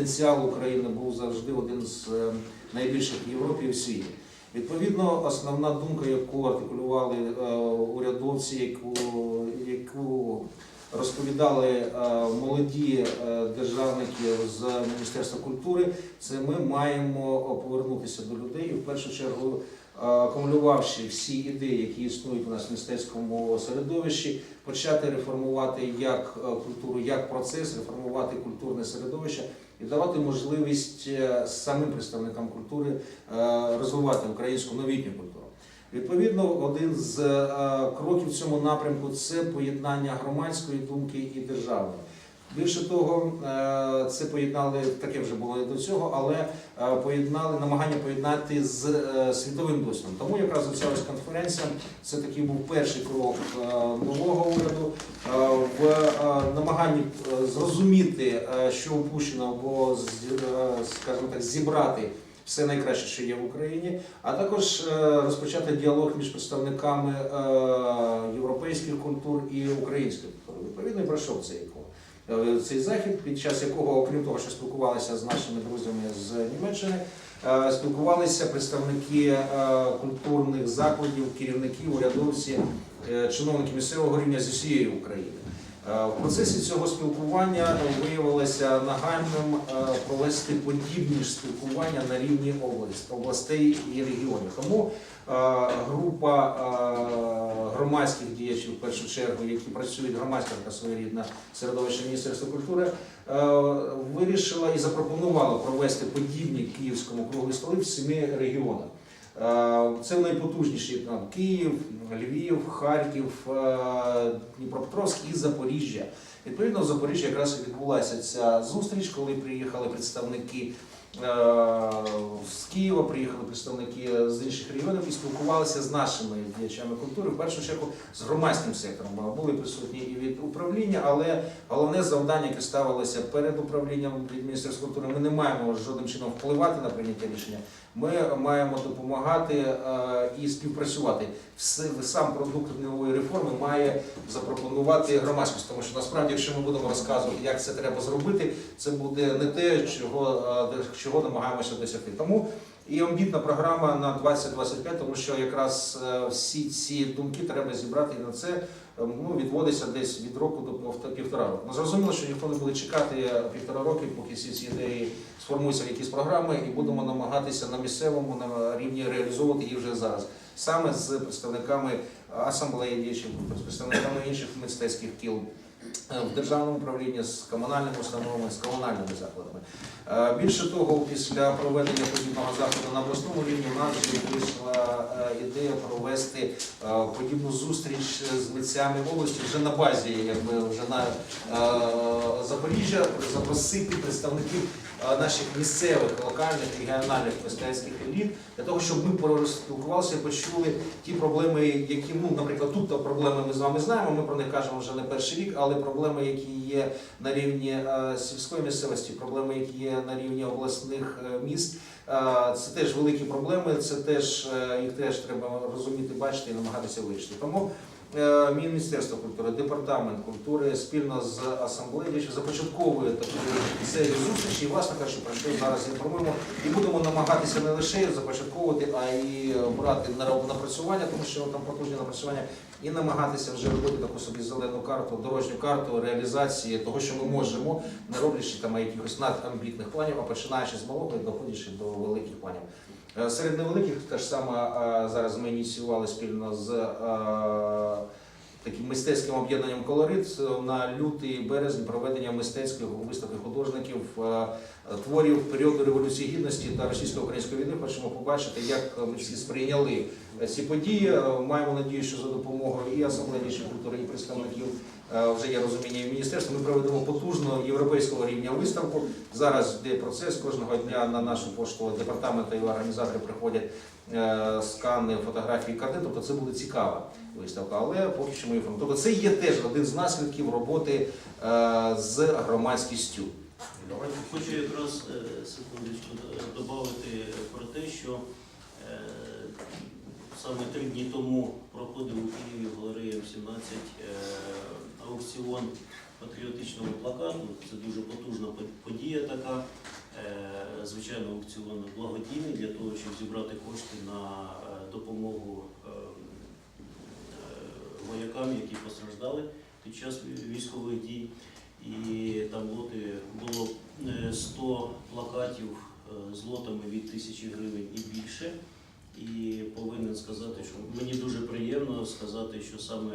потенціал України був завжди один з е, найбільших в Європі і в світі. Відповідно, основна думка, яку артикулювали е, урядовці, яку, яку розповідали е, молоді державники з Міністерства культури, це ми маємо повернутися до людей в першу чергу. Акумулювавши всі ідеї, які існують у нас в мистецькому середовищі, почати реформувати як культуру, як процес, реформувати культурне середовище і давати можливість е, самим представникам культури е, розвивати українську новітню культуру. Відповідно, один з е, кроків в цьому напрямку це поєднання громадської думки і державної. Більше того, е, це поєднали таке вже було до цього, але е, поєднали намагання поєднати з е, світовим досвідом. Тому якраз ця ось конференція це такий був перший крок нового уряду в намаганні зрозуміти, що упущено, або скажімо так, зібрати все найкраще, що є в Україні, а також розпочати діалог між представниками європейських культур і українських культур. Відповідно, пройшов цей Цей захід, під час якого, окрім того, що спілкувалися з нашими друзями з Німеччини, е, спілкувалися представники е, культурних закладів, керівники, урядовці, е, чиновники місцевого рівня з усієї України. Е, В процесі цього спілкування виявилося нагальним е, провести подібні ж спілкування на рівні областей і регіонів. Тому е, група громадських діячів, в першу чергу, які працюють громадська така своєрідна середовище Міністерства культури, вирішила і запропонувала провести подібні київському круглі столи в семи регіонах. Е, Це найпотужніші там Київ, Львів, Харків, е, Дніпропетровськ і Запоріжжя. Відповідно, в Запоріжжі якраз і відбулася ця зустріч, коли приїхали представники е, з Києва, приїхали представники з інших регіонів і спілкувалися з нашими діячами культури, в першу чергу з громадським сектором. Були присутні і від управління, але головне завдання, яке ставилося перед управлінням від Міністерства культури, ми не маємо жодним чином впливати на прийняття рішення. Ми маємо допомагати е, і співпрацювати. Сам продукт нової реформи має запропонувати громадськість, тому що насправді, якщо ми будемо розказувати, як це треба зробити, це буде не те, чого, е, чого намагаємося досягти. Тому і амбітна програма на 2025, тому що якраз е, всі ці думки треба зібрати і на це. Ну, відводиться десь від року до пів- півтора року. Ну, зрозуміло, що ніхто не буде чекати півтора роки, поки всі ці ідеї сформуються в якісь програми, і будемо намагатися на місцевому на рівні реалізовувати їх вже зараз. Саме з представниками асамблеї діячів, з представниками інших мистецьких кіл в державному управлінні, з комунальними установами, з комунальними закладами. Е, Більше того, після проведення подібного заходу на обласному рівні в нас вийшла е, ідея провести е, подібну зустріч з митцями області вже на базі, якби вже на е, Запоріжжя, запросити представників е, наших місцевих, локальних, регіональних мистецьких еліт для того, щоб ми поспілкувалися і почули ті проблеми, які, ну, наприклад, тут проблеми ми з вами знаємо. Ми про них кажемо вже не перший рік, але проблеми, які є на рівні е, сільської місцевості, проблеми, які є на рівні обласних е, міст. Е, Це теж великі проблеми, це теж е, їх теж треба розуміти, бачити і намагатися вирішити. Тому е, Міністерство культури, департамент культури спільно з асамблеєю започатковує таку серію зустрічей. І, власне кажучи, про що зараз інформуємо. І будемо намагатися не лише започатковувати, а й брати на напрацювання, тому що там потужні напрацювання, і намагатися вже робити таку собі зелену карту, дорожню карту реалізації того, що ми можемо, не роблячи там якихось надамбітних планів, а починаючи з малого і доходячи до великих планів. Е, Серед невеликих теж саме е, зараз ми ініціювали спільно з е, таким мистецьким об'єднанням колорит на лютий березень проведення мистецьких виставки художників творів періоду революції гідності та російсько-української війни. Хочемо побачити, як ми всі сприйняли ці події. Маємо надію, що за допомогою і асамблеї культури, і представників вже є розуміння і міністерства. Ми проведемо потужну європейського рівня виставку. Зараз йде процес кожного дня на нашу пошту департаменту і організатори приходять е, скани, фотографії, картин. Тобто це буде цікава виставка, але поки що ми інформуємо. Тобто це є теж один з наслідків роботи е, з громадськістю. Хочу якраз е, секундочку додати про те, що е, саме три дні тому проходив у Києві в галереї М17 е, аукціон патріотичного плакату. Це дуже потужна подія така. Е, Звичайно, аукціон благодійний для того, щоб зібрати кошти на е, допомогу е, е, воякам, які постраждали під час військових дій. І там було е, 100 плакатів з лотами від тисячі гривень і більше. І повинен сказати, що мені дуже приємно сказати, що саме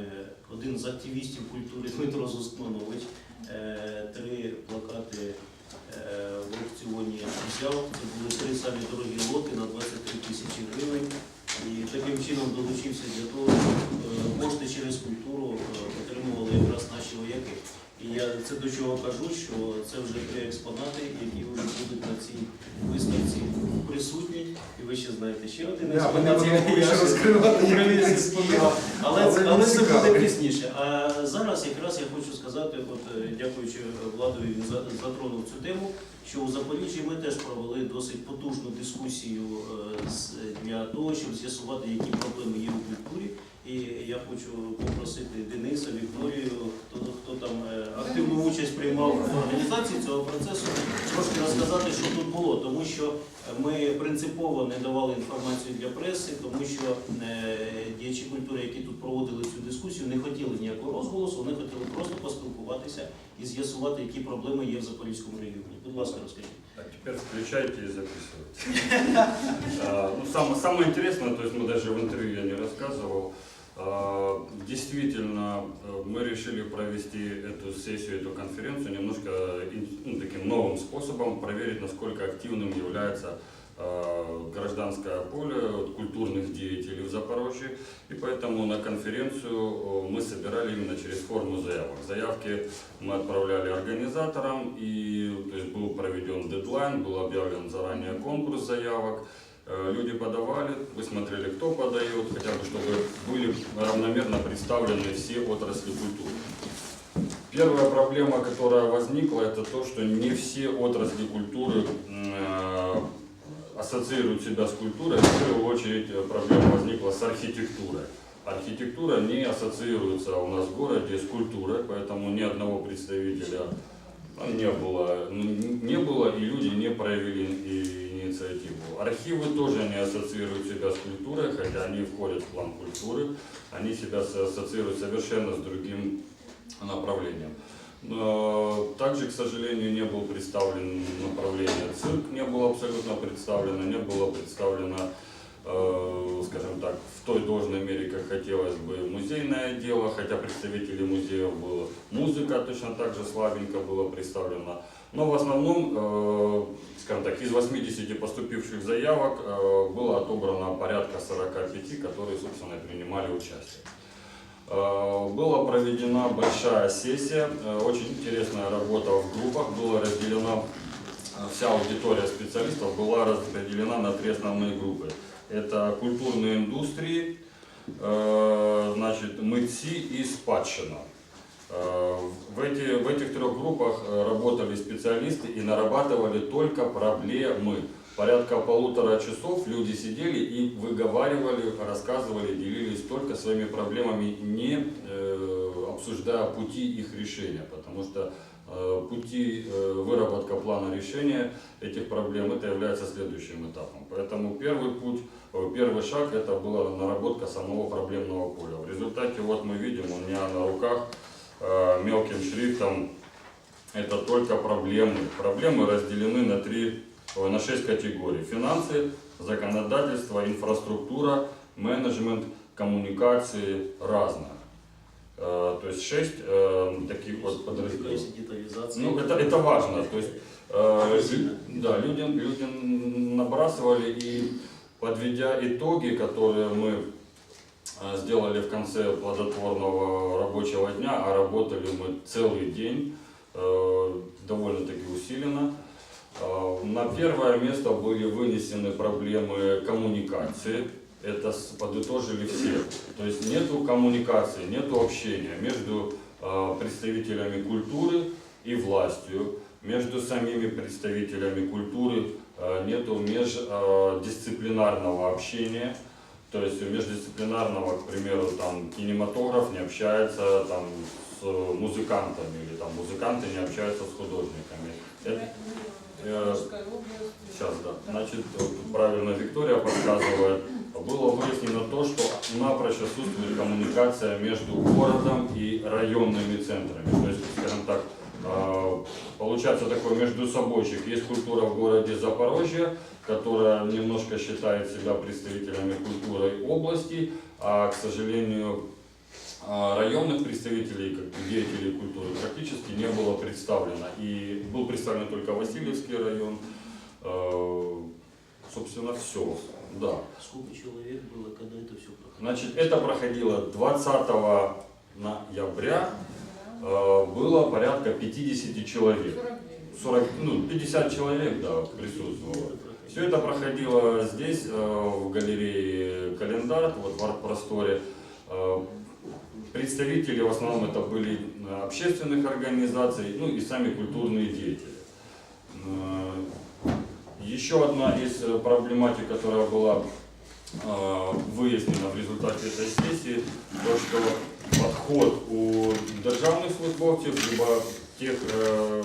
один з активістів культури Дмитро Зускманович е, три плакати е, в аукціоні взяв. Це були три самі дорогі лоти на 23 тисячі гривень. І таким чином долучився для того, щоб е, кошти через культуру отримували якраз наші вояки. І я це до чого кажу, що це вже три експонати, які вже будуть на цій виставці присутні. І ви ще знаєте ще один Да, експонат. який більше я розкривати, експонат. співав. Але, Але але, він це буде пізніше. А зараз якраз я хочу сказати, от е, дякуючи владові, він за- затронув цю тему, що у Запоріжжі ми теж провели досить потужну дискусію е, з- для того, щоб з'ясувати, які проблеми є у культурі. І я хочу попросити Дениса, Вікторію, хто, хто там е, активну участь приймав в організації цього процесу, трошки розказати, що тут було, тому що ми принципово не давали інформацію для преси, тому що е, діячі культури, які тут проводили цю дискусію, не хотіли ніякого розголосу, вони хотіли просто поспілкуватися і з'ясувати, які проблеми є в Запорізькому регіоні. Будь ласка, розкажіть. Так, теперь включайте и записывайте. Ну, самое интересное, то есть мы даже в интервью решили провести эту сессию, эту конференцию немножко ну, таким новым способом, проверить, насколько активным является а, гражданское поле культурных деятелей в Запорожье. И поэтому на конференцию э, мы собирали именно через форму заявок. Заявки мы отправляли организаторам, и то есть был проведен дедлайн, был объявлен заранее конкурс заявок. Э, Люди подавали, вы смотрели, кто подает, хотя бы чтобы были равномерно представлены все отрасли культуры. Первая проблема, которая возникла, это то, что не все отрасли культуры э, ассоциируют себя с культурой. В первую очередь э, проблема возникла с архитектурой. Архитектура не ассоциируется у нас в городе с культурой, поэтому ни одного представителя не было, ну, не было и люди не проявили и- инициативу. Архивы тоже не ассоциируют себя с культурой, хотя они входят в план культуры, они себя со- ассоциируют совершенно с другим направлением. Но Также, к сожалению, не был представлен направление цирк, не было абсолютно представлено, не было представлено, э, скажем так, в той должной мере, как хотелось бы, музейное дело, хотя представителей музеев было. Музыка точно так же слабенько была представлена. Но в основном, э, скажем так, из 80 поступивших заявок э, было отобрано порядка 45, которые, собственно, принимали участие. Э, Была проведена большая сессия, э, очень интересная работа в группах, была разделена, э, вся аудитория специалистов была распределена на три основные группы. Это культурные индустрии, э, значит, мытьи и спадщина. Э, В, эти, в этих трех группах э, работали специалисты и нарабатывали только проблемы. Порядка полутора часов люди сидели и выговаривали, рассказывали, делились только своими проблемами, не э, обсуждая пути их решения, потому что пути э, выработка плана решения этих проблем это является следующим этапом. Поэтому первый путь, э, первый шаг это была наработка самого проблемного поля. В результате вот мы видим у меня на руках э, мелким шрифтом это только проблемы. Проблемы разделены на три, на шесть категорий. Финансы, законодательство, инфраструктура, менеджмент, коммуникации разное. Э, То есть шесть э, таких вот подразделений. Ну, это, это важно. То есть, э, да, люди, люди набрасывали и подведя итоги, которые мы сделали в конце плодотворного рабочего дня, а работали мы целый день, э, довольно-таки усиленно. Э, На первое место были вынесены проблемы коммуникации. Это подытожили все. То есть нету коммуникации, нету общения между э, представителями культуры и властью, между самими представителями культуры э, нету междисциплинарного общения. То есть междисциплинарного, к примеру, там кинематограф не общается там, с музыкантами, или там музыканты не общаются с художниками. Это- э, Сейчас, да. Значит, правильно Виктория подсказывает. Было выяснено то, что напрочь отсутствует коммуникация между городом и районными центрами. То есть, скажем так, э, получается такой между собойчик. Есть культура в городе Запорожье, которая немножко считает себя представителями культуры области, а, к сожалению, а, районных представителей, как деятелей культуры практически не было представлено. И был представлен только Васильевский район. Э, Собственно, все. Да. Сколько человек было, когда это все проходило? Значит, это проходило 20 ноября. Э, Было порядка 50 человек. 40, ну, 50 человек, да, присутствовало. Все это проходило здесь, э, в галерее «Календарь», вот в арт-просторе. Э, Представители в основном это были э, общественных организаций, ну и сами культурные деятели. Еще одна из э, проблематик, которая была э, выяснена в результате этой сессии, то, что подход у державных службовцев, либо тех э,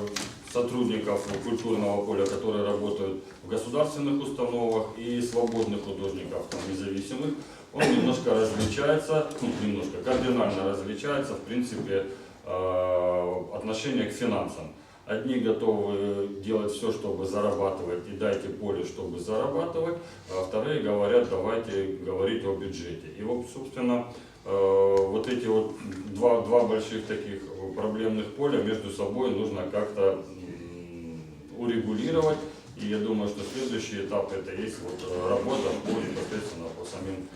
сотрудников культурного поля, которые работают в государственных установах и свободных художников, там, независимых, он немножко различается, ну, немножко, кардинально различается, в принципе, отношение к финансам. Одни готовы делать все, чтобы зарабатывать, и дайте поле, чтобы зарабатывать, а вторые говорят, давайте говорить о бюджете. И вот, собственно, э, вот эти вот два, два больших таких проблемных поля между собой нужно как-то м, урегулировать. И я думаю, что следующий этап это есть вот э, работа по непосредственно по самим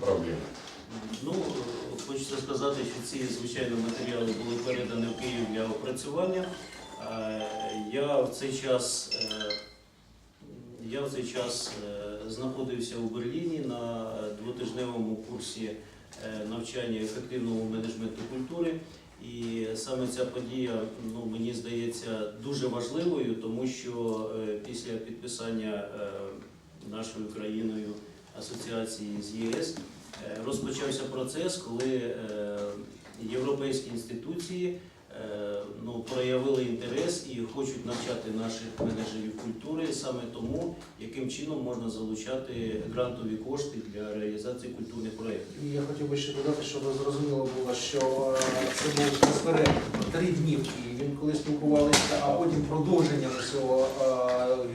проблемам. Ну, е, хочеться сказати, що ці звичайно матеріали були передані в Київ для опрацювання. Е, Я в цей час, е, я в цей час е, знаходився у Берліні на двотижневому курсі навчання ефективному менеджменту культури. І саме ця подія, ну мені здається, дуже важливою, тому що після підписання нашою країною асоціації з ЄС розпочався процес, коли європейські інституції ну, проявили інтерес і хочуть навчати наших менеджерів культури саме тому, яким чином можна залучати грантові кошти для реалізації культурних проєктів. Я хотів би ще додати, щоб зрозуміло було, що е, це був безперервно три дні в Києві, коли спілкувалися, а потім продовження цього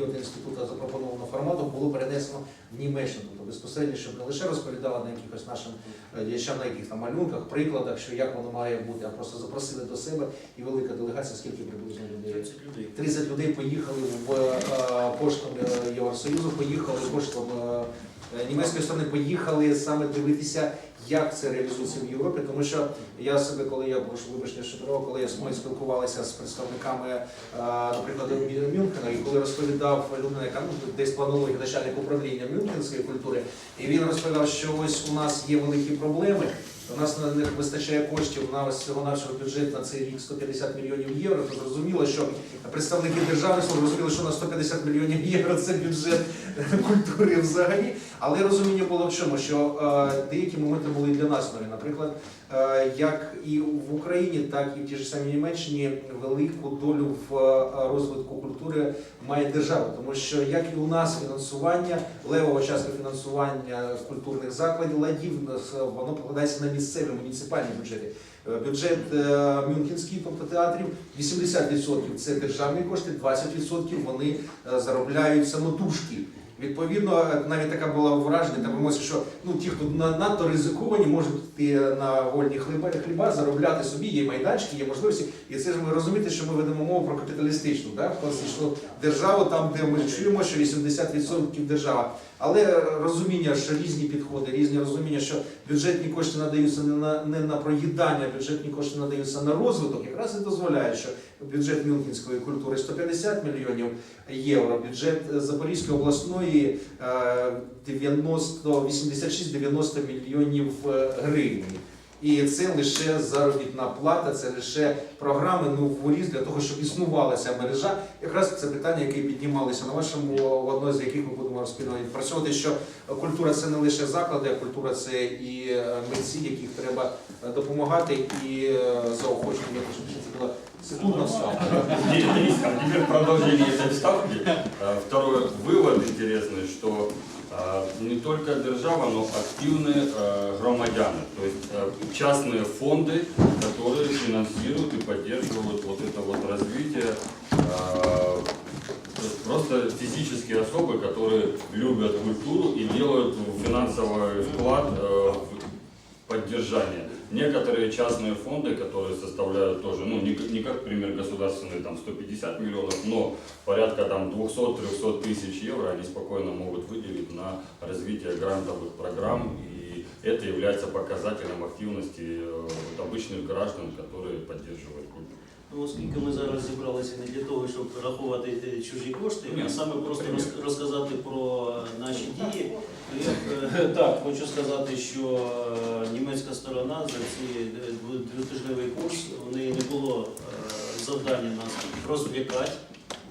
Гьоте інституту запропонованого формату було перенесено в Німеччину. Тобто безпосередньо, щоб не лише розповідали на якихось нашим е, ще на яких там малюнках, прикладах, що як воно має бути, а просто запросили до себе і велика делегація, скільки приблизно людей. 30 людей. 30 людей поїхали в е, коштом е, Євросоюзу, поїхали коштом е, е, німецької сторони, поїхали саме дивитися, як це реалізується в Європі. Тому що я себе, коли я прошу вибачте, що коли я ми спілкувалися з представниками, е, наприклад, Мю- Мюнхена, і коли розповідав людина, яка ну, десь планологія начальник управління Мюнхенської культури, і він розповідав, що ось у нас є великі проблеми. У нас на них вистачає коштів на ось цього нашого бюджет на цей рік 150 мільйонів євро. То зрозуміло, що представники державних служб розуміли, що на 150 мільйонів євро це бюджет культури взагалі. Але розуміння було в чому, що е, деякі моменти були для нас нові. Наприклад, е, як і в Україні, так і в тій ж самій Німеччині велику долю в е, розвитку культури має держава, тому що як і у нас фінансування, левова частка фінансування культурних закладів ладів воно покладається на місцеві муніципальні бюджети. Е, Бюджет е, Мюнхенський, тобто театрів, 80% це державні кошти, 20% вони заробляють самотужки. Відповідно, навіть така була враження, та вимося, що ну ті, хто на- надто ризиковані, можуть йти на вольні хліба, хліба, заробляти собі, є майданчики, є можливості. І це ж ми розумієте, що ми ведемо мову про капіталістичну, да? класичну державу, там, де ми чуємо, що 80% держава. Але е, розуміння, що різні підходи, різні розуміння, що бюджетні кошти надаються не на не на проїдання, бюджетні кошти надаються на розвиток, якраз і дозволяє, що бюджет Мюнхенської культури 150 мільйонів євро, бюджет е, Запорізької обласної е, 90 86-90 мільйонів е, гривень. І це лише заробітна плата, це лише програми ну, воріз для того, щоб існувала ця мережа. Якраз це питання, яке піднімалися на вашому в одному з яких ми будемо спільно відпрацьовувати, що культура це не лише заклади, а культура це і е, митці, яких треба е, допомагати і е, заохочувати. Я хочу, щоб це була секундна вставка. Денис, а теперь продолжение этой вставки. А, Второй вывод интересный, что а, не только держава, но активные а, громадяне, то есть а, частные фонды, которые финансируют и поддерживают вот это вот развитие. а, то есть Просто физические особы, которые любят культуру и делают финансовый вклад э, в поддержание. Некоторые частные фонды, которые составляют тоже, ну не, как- не как пример государственные, там 150 миллионов, но порядка там 200-300 тысяч евро они спокойно могут выделить на развитие грантовых программ, и это является показателем активности э, вот обычных граждан, которые поддерживают культуру. Ну, оскільки ми зараз зібралися не для того, щоб рахувати е, чужі кошти, Ні. а саме просто Примір. роз- розказати про наші дії, то я б, е, Так хочу сказати, що е, німецька сторона за е, двотижневий курс у неї не було е, завдання нас розвлікати.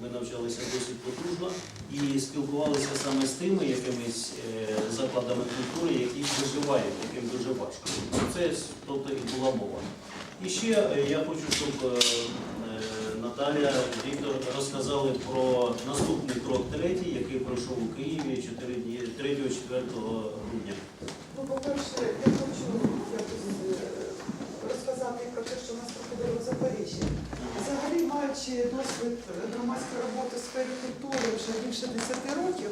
Ми навчалися досить потужно і спілкувалися саме з тими якимись е, закладами культури, які виживають, яким дуже важко. Це тобто і була мова. І ще е, я хочу, щоб е, е, Наталя, Віктор розказали про наступний крок третій, який пройшов у Києві 3-4 грудня. Ну, по-перше, я хочу якось е, розказати про те, що нас проходило в Запоріжжі. Взагалі, маючи досвід громадської роботи в сфері культури вже більше 10 років,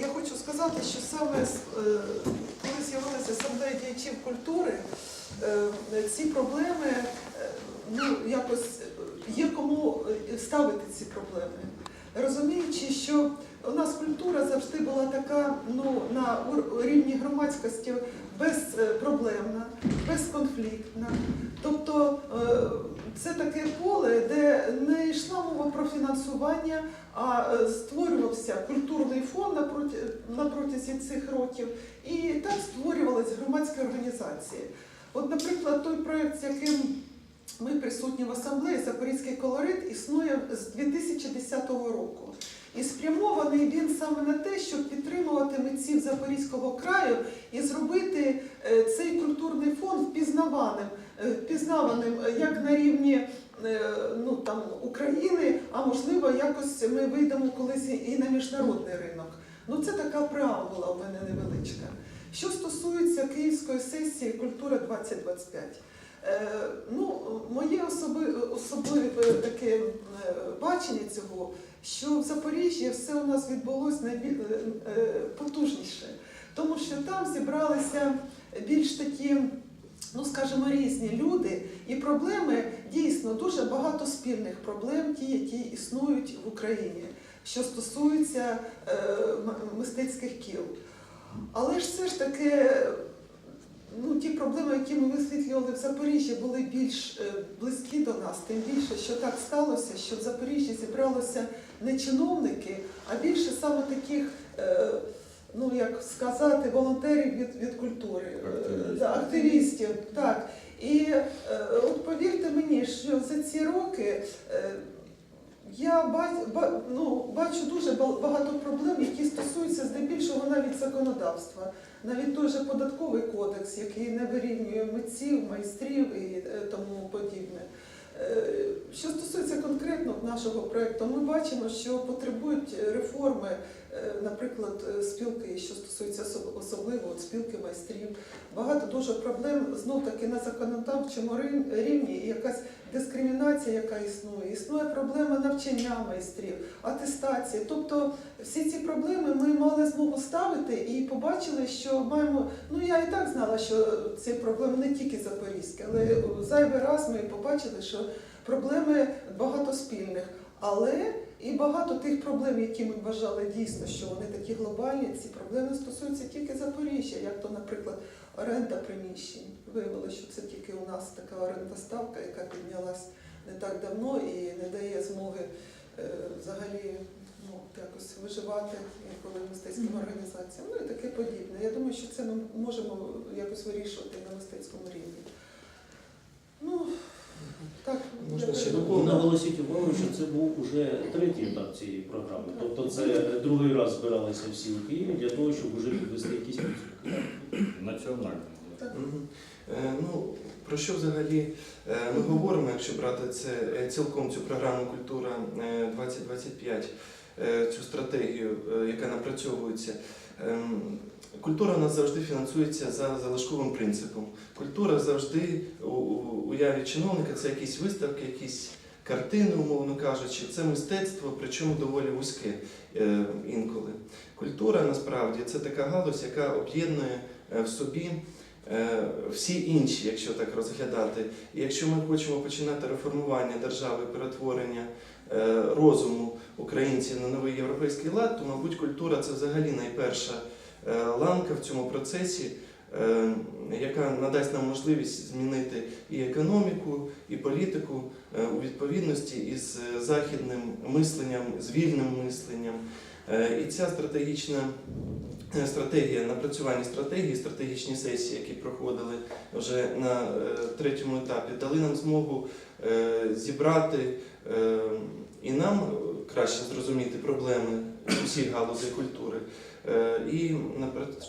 я хочу сказати, що саме е, коли з'явилася асамблея діячів культури, е, ці проблеми ну, якось є кому е, ставити ці проблеми. Розуміючи, що у нас культура завжди була така ну, на рівні громадськості безпроблемна, безконфліктна. Тобто е, це таке поле, де не йшла мова про фінансування, а е, створювався культурний фонд на, протязі цих років, і так створювалися громадські організації. От, наприклад, той проєкт, з яким ми присутні в асамблеї Запорізький колорит існує з 2010 року. І спрямований він саме на те, щоб підтримувати митців Запорізького краю і зробити е, цей культурний фонд впізнаваним, е, впізнаваним е, як на рівні ну, там, України, а можливо, якось ми вийдемо колись і на міжнародний ринок. Ну, це така преамбула у мене невеличка. Що стосується Київської сесії Культура 2025. Е, Ну, моє особи, особливе таке е, бачення цього, що в Запоріжжі все у нас відбулося найбільш потужніше, тому що там зібралися більш такі, ну скажімо, різні люди, і проблеми дійсно дуже багато спільних проблем, ті, які існують в Україні, що стосуються е, мистецьких кіл. Але ж все ж таки ну, ті проблеми, які ми висвітлювали в Запоріжжі, були більш е, близькі до нас, тим більше, що так сталося, що в Запоріжжі зібралося не чиновники, а більше саме таких, е, ну як сказати, волонтерів від, від культури, е, Активістів. да, активістів. Так. І е, от повірте мені, що за ці роки. е, я ба- ба- ну, бачу дуже ба- багато проблем, які стосуються здебільшого навіть законодавства, навіть той же податковий кодекс, який не вирівнює митців, майстрів і е, тому подібне. Е, Що стосується конкретно нашого проєкту, ми бачимо, що потребують реформи, е, наприклад, е, спілки, що стосується особ- особливо от спілки майстрів. Багато дуже проблем знов таки на законодавчому рівні, якась дискримінація, яка існує. Існує проблема навчання майстрів, атестації. Тобто всі ці проблеми ми мали змогу ставити і побачили, що маємо. Ну я і так знала, що ці проблеми не тільки запорізькі, але зайвий раз ми побачили, що проблеми багато спільних. Але і багато тих проблем, які ми вважали дійсно, що вони такі глобальні, ці проблеми стосуються тільки Запоріжжя, як то, наприклад, оренда приміщень. Виявилося, що це тільки у нас така оренда ставка, яка піднялась не так давно і не дає змоги е, взагалі ну, якось виживати інколи мистецьким організаціям, ну і таке подібне. Я думаю, що це ми можемо якось вирішувати на мистецькому рівні. Можна ще? Наголосіть увагу, що це був уже третій етап цієї програми. Тобто це другий раз збиралися всі у Києві для того, щоб вже підвести якісь підсумки. Национальный. да. Мгм. Е, Ну, про що взагалі е, ми говоримо, якщо брати це е, цілком цю програму Культура е, 2025, е, цю стратегію, е, яка напрацьовується. Ем, Культура у нас завжди фінансується за залишковим принципом. Культура завжди у уяві чиновника це якісь виставки, якісь картини, умовно кажучи, це мистецтво, причому доволі вузьке е, інколи. Культура насправді це така галузь, яка об'єднує е, в собі е, всі інші, якщо так розглядати. І якщо ми хочемо починати реформування держави, перетворення розуму українців на новий європейський лад, то, мабуть, культура це взагалі найперша ланка в цьому процесі, е, яка надасть нам можливість змінити і економіку, і політику е, у відповідності із е, західним мисленням, з вільним мисленням. Е, І ця стратегічна е, стратегія, напрацювання стратегії, стратегічні сесії, які проходили вже на е, третьому етапі, дали нам змогу е, зібрати е, і нам краще зрозуміти проблеми усіх галузей культури е, і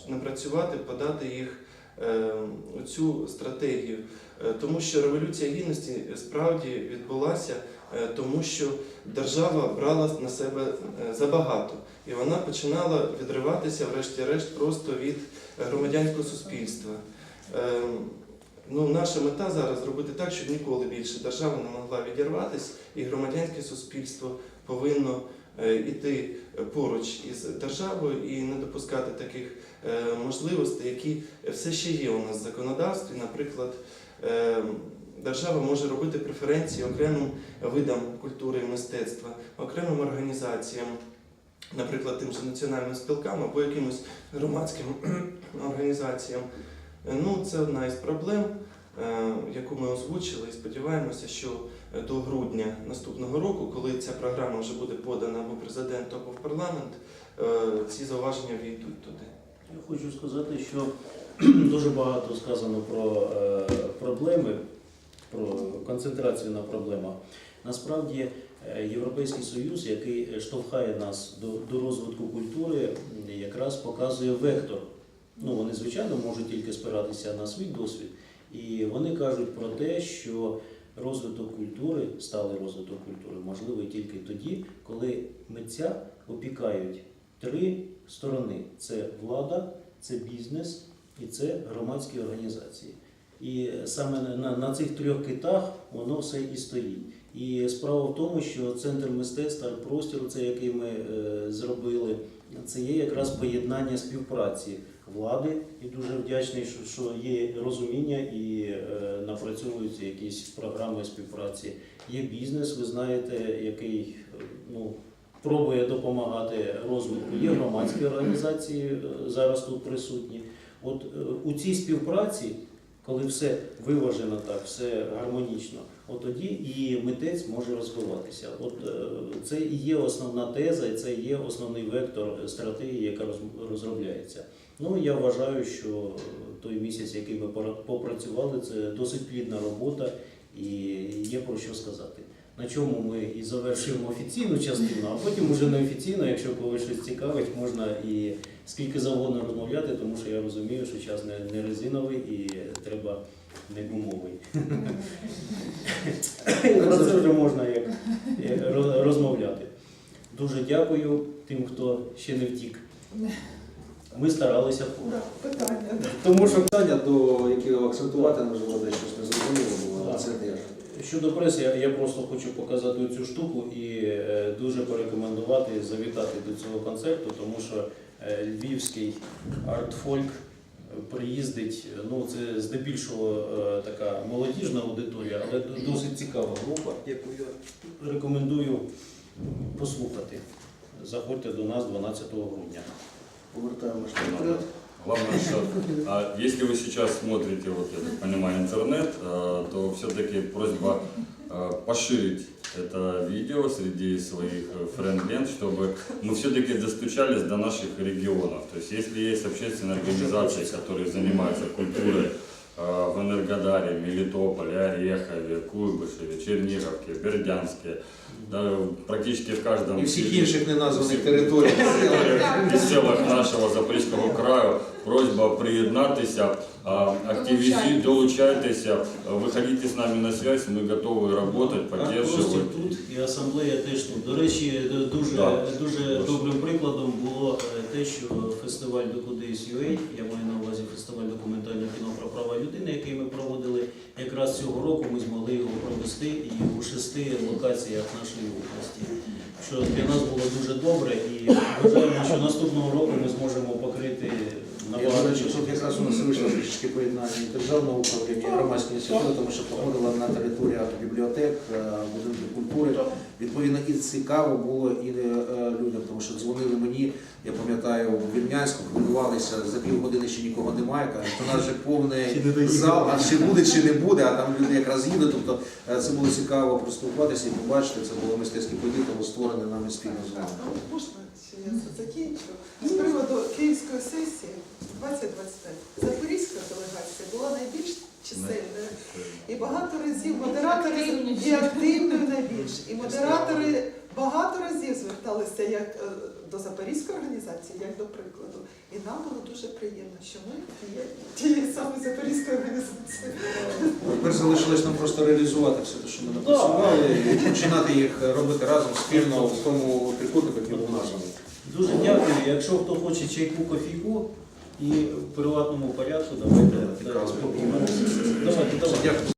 напрацювати, подати їх е, у цю стратегію. Е, Тому що революція гідності справді відбулася, е, тому що держава брала на себе е, забагато, і вона починала відриватися, врешті-решт, просто від громадянського суспільства. Е, Ну, наша мета зараз зробити так, щоб ніколи більше держава не могла відірватися, і громадянське суспільство повинно е, іти поруч із державою і не допускати таких е, можливостей, які все ще є у нас в законодавстві. Наприклад, е, держава може робити преференції окремим видам культури і мистецтва, окремим організаціям, наприклад, тим же національним спілкам або якимось громадським організаціям. Е, Ну, це одна із проблем, е, яку ми озвучили, і сподіваємося, що е, до грудня наступного року, коли ця програма вже буде подана або президенту, або в парламент, е, ці зауваження війдуть туди. Я хочу сказати, що дуже багато сказано про е, проблеми, про концентрацію на проблемах. Насправді е, Європейський Союз, який штовхає нас до розвитку культури, якраз показує вектор. Ну, вони, звичайно, можуть тільки спиратися на свій досвід. І вони кажуть про те, що розвиток культури, сталий розвиток культури можливий тільки тоді, коли митця опікають три сторони: це влада, це бізнес і це громадські організації. І саме на, на цих трьох китах воно все і стоїть. І справа в тому, що центр мистецтва простіру, це який ми е, зробили, це є якраз поєднання співпраці влади. І дуже вдячний, що, що є розуміння і е, напрацьовуються якісь програми співпраці. Є бізнес, ви знаєте, який ну, пробує допомагати розвитку. Є громадські організації е, зараз тут присутні. От е, у цій співпраці, коли все виважено так, все гармонічно, от тоді і митець може розвиватися. От е, це і є основна теза, і це є основний вектор стратегії, яка розробляється. Ну я вважаю, що той місяць, який ми попрацювали, це досить плідна робота і є про що сказати. На чому ми і завершуємо офіційну частину, а потім уже неофіційно, якщо когось щось цікавить, можна і скільки завгодно розмовляти, тому що я розумію, що час не, резиновий і треба не гумовий. Про це вже можна як розмовляти. Дуже дякую тим, хто ще не втік. Ми старалися. Да, питання. да. Тому що питання, до якого акцентувати, можливо, десь щось не зрозуміло було, Так. це теж. Щодо преси, я, я просто хочу показати цю штуку і е, дуже порекомендувати завітати до цього концерту, тому що е, львівський арт-фольк приїздить. Ну, це здебільшого е, така молодіжна аудиторія, але досить цікава група, яку я рекомендую послухати. Заходьте до нас 12 грудня. Повертаємося Ну, вперед. Главное, что а, если вы сейчас смотрите, вот, я так понимаю, интернет, а, то все-таки просьба а, поширить это видео среди своих френд-лент, чтобы мы все-таки достучались до наших регионов. То есть если есть общественные организации, которые занимаются культурой э, в Энергодаре, Мелитополе, Орехове, Куйбышеве, Черниговке, Бердянске, да, практически в каждом І всіх інших неназваних територій. і селах нашого Запорізького краю просьба приєднатися, а, активізі, долучайтеся, виходіть з нами на связь, ми готові працювати, підтримувати. тут і асамблея теж тут. До речі, дуже, Да. дуже добрим прикладом було е, те, що фестиваль Докудейс UA, я маю на увазі фестиваль документального кіно про права людини, який ми проводили якраз цього року, ми змогли його провести і у шести локаціях нашої області. Що для нас було дуже добре і вважаємо, що наступного року ми зможемо покрити Я думаю, що тут якраз у нас вийшло трішки поєднання державного управління, і громадської ініціативи, тому що проходила на територіях бібліотек, е, будинків культури. Відповідно, і цікаво було і е, людям, тому що дзвонили мені, я пам'ятаю, в Вільнянську, хвилювалися, за півгодини ще нікого немає, кажуть, у нас вже повний зал, а чи буде, чи не буде, а там люди якраз їдуть. Тобто е, це було цікаво поспілкуватися і побачити, це було мистецьке події, створене нами спільно з вами. Можна ще я закінчу? З приводу Київської сесії 2025 Запорізька делегація була найбільш чисельною. І багато разів модератори і активною найбільш. І модератори багато разів зверталися як е, до Запорізької організації, як до прикладу. І нам було дуже приємно, що ми є тієї самої Запорізької організації. Тепер залишилось нам просто реалізувати все те, що ми напрацювали, і починати їх робити разом спільно в тому трикутнику, який був названий. Дуже дякую. Якщо хто хоче чайку, кофійку і в приватному порядку, давайте Давайте, давайте.